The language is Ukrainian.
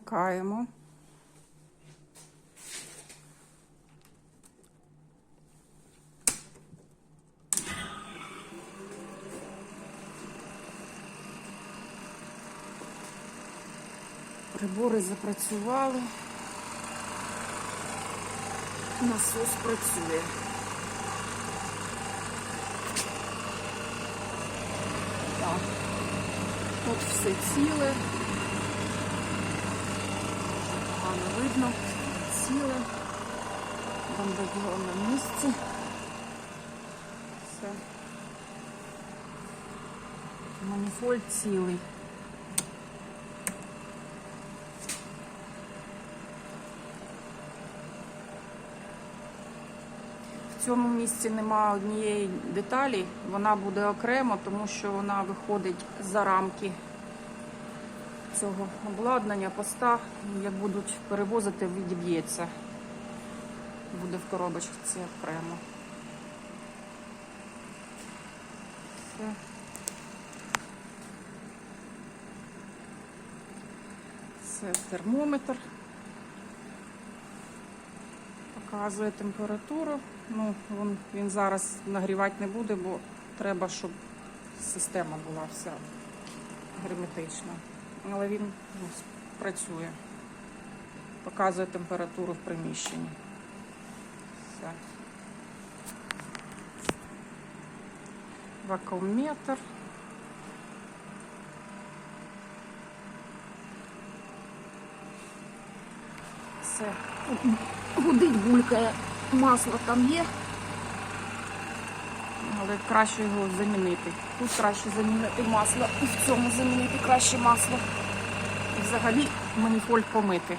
Вмикаємо. Прибори запрацювали. Насос працює. Так. Тут все ціле. Погано видно. Ціле. Бомбобло на місці. Все. Маніфольд цілий. В цьому місці немає однієї деталі, вона буде окремо, тому що вона виходить за рамки цього обладнання, поста. Як будуть перевозити, відіб'ється. Буде в коробочці окремо. Все. Це термометр. Показує температуру. Ну, він, він зараз нагрівати не буде, бо треба, щоб система була вся герметична. Але він ну, працює. Показує температуру в приміщенні. Все. Вакуумметр. Все. Гудить, булькає, масло там є. Але краще його замінити. Тут краще замінити масло, і в цьому замінити краще масло. І взагалі маніфольд помити.